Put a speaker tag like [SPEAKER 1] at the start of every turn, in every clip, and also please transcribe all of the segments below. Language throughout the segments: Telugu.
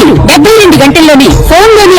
[SPEAKER 1] గురూజీ డెబ్బై రెండు గంటల్లోనే ఫోన్లోని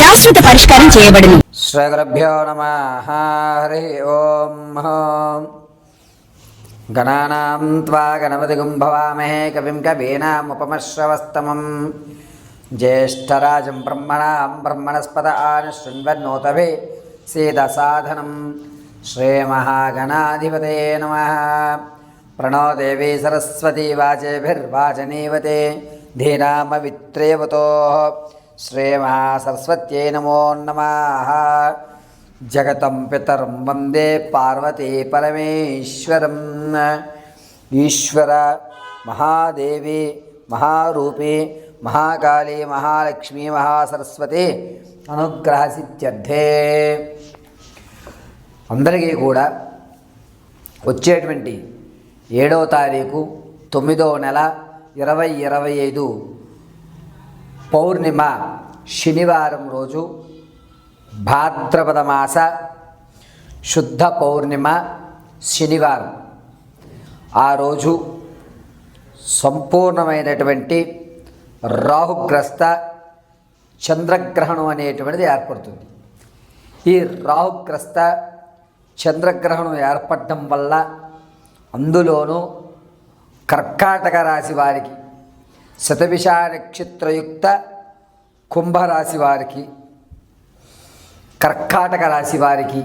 [SPEAKER 1] శాశ్వత పరిష్కారం చేయబడును.
[SPEAKER 2] శ్రీగురుభ్యో నమ. హరి ఓం గణానాం త్వా గణపతిగుం భవామహే కవిం కవీనాముపమశ్రవస్తమం జ్యేష్ఠరాజం బ్రహ్మణాం బ్రహ్మణస్పద ఆన శృణ్వన్నోతభే సీదసాధనం శ్రీమహాగణాధిపతే నమ. ప్రణో దేవీ సరస్వతీ వాచేభిర్వాచనీవతే ధీనామవిత్రేవతో శ్రీమహాసరస్వత్యై నమో నమ జగతం పితరం వందే పార్వతీ పరమేశ్వరం ఈశ్వర మహాదేవి మహారూపి మహాకాళీ మహాలక్ష్మి మహాసరస్వతి అనుగ్రహ సిద్ధ్యర్థే అందరికీ కూడా వచ్చేటువంటి ఏడవ తారీఖు తొమ్మిదవ నెల ఇరవై ఇరవై ఐదు పౌర్ణిమ శనివారం రోజు భాద్రపద మాస శుద్ధ పౌర్ణిమ శనివారం. ఆ రోజు సంపూర్ణమైనటువంటి రాహుగ్రస్త చంద్రగ్రహణం అనేటువంటిది ఏర్పడుతుంది. ఈ రాహుగ్రస్త చంద్రగ్రహణం ఏర్పడడం వల్ల అందులోనూ కర్కాటక రాశి వారికి శతభిష నక్షత్రయుక్త కుంభరాశి వారికి కర్కాటక రాశి వారికి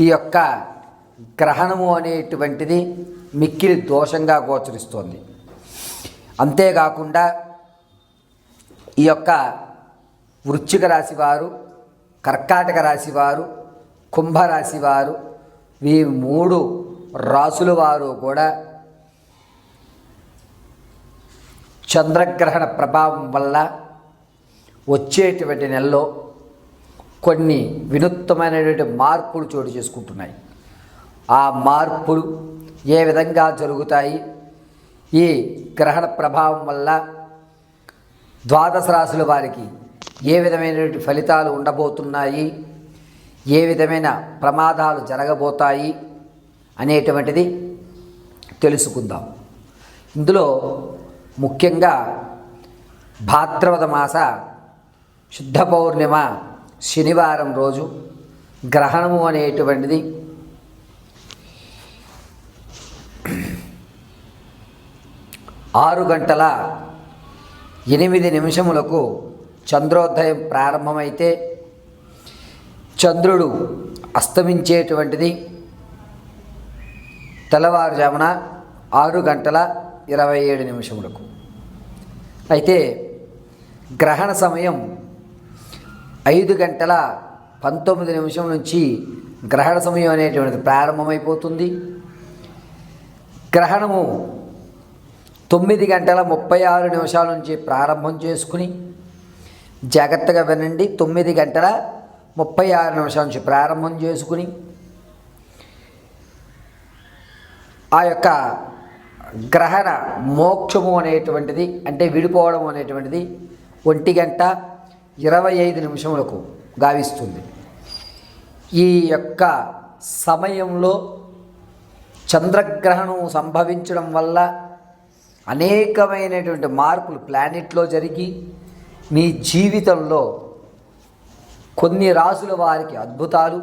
[SPEAKER 2] ఈ యొక్క గ్రహణము అనేటువంటిది మిక్కిలి దోషంగా గోచరిస్తోంది. అంతేకాకుండా ఈ యొక్క వృశ్చిక రాశి వారు కర్కాటక రాశి వారు కుంభరాశి వారు ఈ మూడు రాసుల వారు కూడా చంద్రగ్రహణ ప్రభావం వల్ల వచ్చేటువంటి నెలలో కొన్ని వినూత్నమైనటువంటి మార్పులు చోటు చేసుకుంటున్నాయి. ఆ మార్పులు ఏ విధంగా జరుగుతాయి? ఈ గ్రహణ ప్రభావం వల్ల ద్వాదశ రాశుల వారికి ఏ విధమైనటువంటి ఫలితాలు ఉండబోతున్నాయి? ఏ విధమైన ప్రమాదాలు జరగబోతాయి? అనేటువంటిది తెలుసుకుందాం. ఇందులో ముఖ్యంగా భాద్రపద మాస శుద్ధ పౌర్ణిమ శనివారం రోజు గ్రహణము అనేటువంటిది ఆరు గంటల ఎనిమిది నిమిషములకు చంద్రోదయం ప్రారంభమైతే చంద్రుడు అస్తమించేటువంటిది తెల్లవారుజామున ఆరు గంటల ఇరవై ఏడు నిమిషములకు. అయితే గ్రహణ సమయం ఐదు గంటల పంతొమ్మిది నిమిషం నుంచి గ్రహణ సమయం అనేటువంటిది ప్రారంభమైపోతుంది. గ్రహణము తొమ్మిది గంటల ముప్పై ఆరు నిమిషాల నుంచి ప్రారంభం చేసుకుని జాగ్రత్తగా వినండి. తొమ్మిది గంటల ముప్పై ఆరు నిమిషాల నుంచి ప్రారంభం చేసుకుని ఆ యొక్క గ్రహణ మోక్షము అనేటువంటిది అంటే విడిపోవడం అనేటువంటిది ఒంటి గంట ఇరవై ఐదు నిమిషములకు గావిస్తుంది. ఈ యొక్క సమయంలో చంద్రగ్రహణం సంభవించడం వల్ల అనేకమైనటువంటి మార్పులు ప్లానెట్లో జరిగి మీ జీవితంలో కొన్ని రాసుల వారికి అద్భుతాలు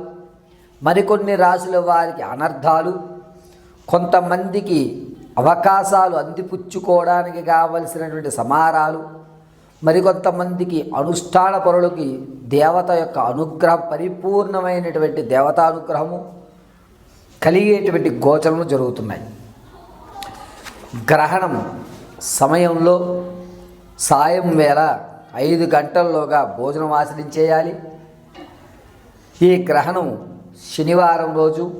[SPEAKER 2] మరికొన్ని రాసుల వారికి అనర్థాలు కొంతమందికి అవకాశాలు అందిపుచ్చుకోవడానికి కావలసినటువంటి సమారాలు మరికొంతమందికి అనుష్ఠాన పరులకి దేవత యొక్క అనుగ్రహం పరిపూర్ణమైనటువంటి దేవతానుగ్రహము కలిగేటువంటి గోచరములు జరుగుతున్నాయి. గ్రహణం సమయంలో సాయం వేళ ఐదు గంటల్లోగా భోజనం ఆచరించేయాలి. ఈ గ్రహణం శనివారం రోజు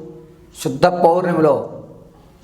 [SPEAKER 2] శుద్ధ పౌర్ణమిలో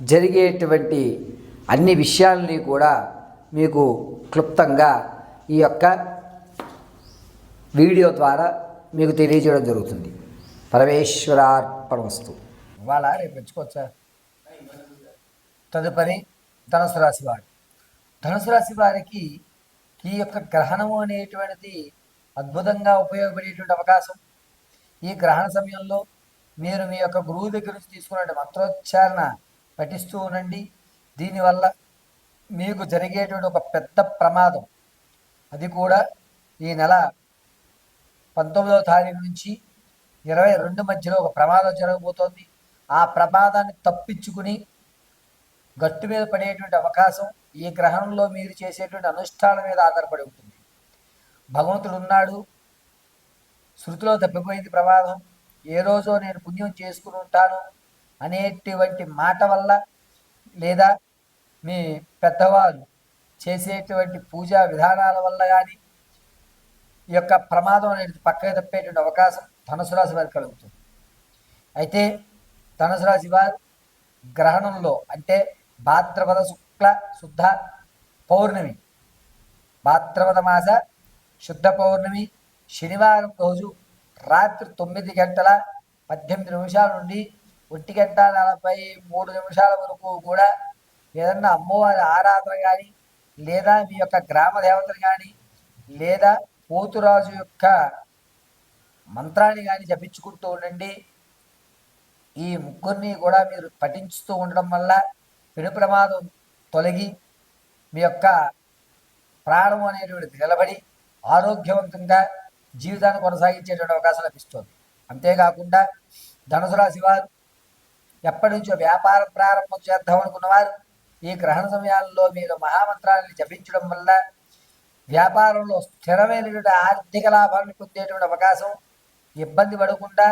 [SPEAKER 2] జరిగేటువంటి అన్ని విషయాలని కూడా మీకు క్లుప్తంగా ఈ యొక్క వీడియో ద్వారా మీకు తెలియజేయడం జరుగుతుంది. పరమేశ్వరార్పణమస్తు. ఇవాళ రేపు పెంచుకోవచ్చా తదుపరి ధనుసు రాశి వారు. ధనుసు రాశి వారికి ఈ యొక్క గ్రహణము అనేటువంటిది అద్భుతంగా ఉపయోగపడేటువంటి అవకాశం. ఈ గ్రహణ సమయంలో మీరు మీ యొక్క గురువు దగ్గర నుంచి తీసుకున్న మంత్రోచ్చారణ పఠిస్తూ ఉండండి. దీనివల్ల మీకు జరిగేటువంటి ఒక పెద్ద ప్రమాదం. అది కూడా ఈ నెల పంతొమ్మిదవ తారీఖు నుంచి ఇరవై రెండు మధ్యలో ఒక ప్రమాదం జరగబోతోంది. ఆ ప్రమాదాన్ని తప్పించుకుని గట్టు మీద పడేటువంటి అవకాశం ఈ గ్రహణంలో మీరు చేసేటువంటి అనుష్ఠానం మీద ఆధారపడి ఉంటుంది. భగవంతుడు ఉన్నాడు. శృతిలో తప్పిపోయింది ప్రమాదం. ఏ రోజో నేను పుణ్యం చేసుకుని ఉంటాను. అనేటువంటి మాట వల్ల లేదా మీ పెద్దవాళ్ళు చేసేటువంటి పూజా విధానాల వల్ల కానీ ఈ యొక్క ప్రమాదం అనేది పక్కకు తప్పేటువంటి అవకాశం ధనుసు రాశి వారికి కలుగుతుంది. అయితే ధనుసు రాశి వారు గ్రహణంలో అంటే భాద్రపద శుక్ల శుద్ధ పౌర్ణమి భాద్రపద మాస శుద్ధ పౌర్ణమి శనివారం రోజు రాత్రి తొమ్మిది గంటల పద్దెనిమిది నిమిషాల నుండి ఒంటి గంట నలభై మూడు నిమిషాల వరకు కూడా ఏదన్నా అమ్మవారి ఆరాధన కానీ లేదా మీ యొక్క గ్రామ దేవతలు కానీ లేదా పోతురాజు యొక్క మంత్రాన్ని కానీ జపించుకుంటూ ఉండండి. ఈ ముగ్గురిని కూడా మీరు పఠించుతూ ఉండడం వల్ల పెను ప్రమాదం తొలగి మీ యొక్క ప్రాణం అనేటువంటిది నిలబడి ఆరోగ్యవంతంగా జీవితాన్ని కొనసాగించేటువంటి అవకాశం లభిస్తుంది. అంతేకాకుండా ధనుసు రాశి వారు ఎప్పటి నుంచో వ్యాపారం ప్రారంభం చేద్దాం అనుకున్నవారు ఈ గ్రహణ సమయాల్లో మీరు మహామంత్రాన్ని జపించడం వల్ల వ్యాపారంలో స్థిరమైనటువంటి ఆర్థిక లాభాన్ని పొందేటువంటి అవకాశం ఇబ్బంది పడకుండా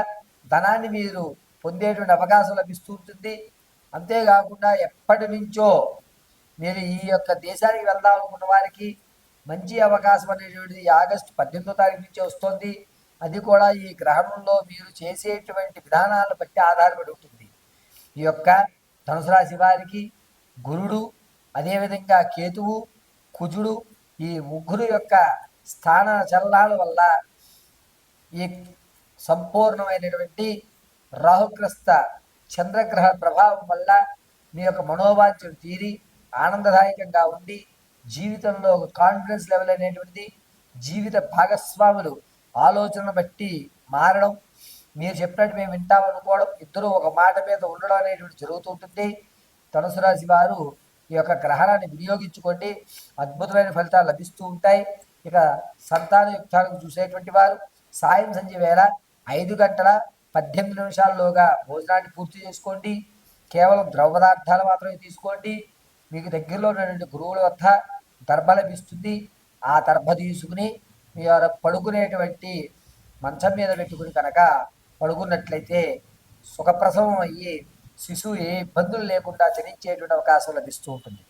[SPEAKER 2] ధనాన్ని మీరు పొందేటువంటి అవకాశం లభిస్తూ ఉంటుంది. అంతేకాకుండా ఎప్పటి నుంచో మీరు ఈ యొక్క దేశానికి వెళ్దాం అనుకున్న వారికి మంచి అవకాశం అనేటువంటిది ఆగస్టు పద్దెనిమిదో తారీఖు నుంచే వస్తుంది. అది కూడా ఈ గ్రహణంలో మీరు చేసేటువంటి విధానాలను బట్టి ఆధారపడి ఉంటుంది. ఈ యొక్క ధనుసు రాశి వారికి గురుడు అదేవిధంగా కేతువు కుజుడు ఈ ముగ్గురు యొక్క స్థాన చలనాల వల్ల ఈ సంపూర్ణమైనటువంటి రాహుగ్రస్త చంద్రగ్రహ ప్రభావం వల్ల మీ యొక్క మనోవాంఛలు తీరి ఆనందదాయకంగా ఉండి జీవితంలో ఒక కాన్ఫిడెన్స్ లెవెల్ అనేటువంటిది జీవిత భాగస్వాములు ఆలోచన బట్టి మారడం మీరు చెప్పినట్టు మేము వింటామనుకోవడం ఇద్దరు ఒక మాట మీద ఉండడం అనేటువంటి జరుగుతూ ఉంటుంది. ధనుసు రాశి వారు ఈ యొక్క గ్రహణాన్ని వినియోగించుకోండి. అద్భుతమైన ఫలితాలు లభిస్తూ ఉంటాయి. ఇక సంతాన యుక్తాలను చూసేటువంటి వారు సాయం సంధ్య వేళ ఐదు గంటల పద్దెనిమిది నిమిషాల్లోగా భోజనాన్ని పూర్తి చేసుకోండి. కేవలం ద్రవ పదార్థాలు మాత్రమే తీసుకోండి. మీకు దగ్గరలో ఉన్నటువంటి గురువుల వద్ద దర్భ లభిస్తుంది. ఆ దర్భ తీసుకుని మీరు పడుకునేటువంటి మంచం మీద పెట్టుకుని కనుక పడుకున్నట్లయితే సుఖప్రసవం అయ్యి శిశువు ఏ ఇబ్బందులు లేకుండా జనించేటువంటి అవకాశం లభిస్తూ ఉంటుంది.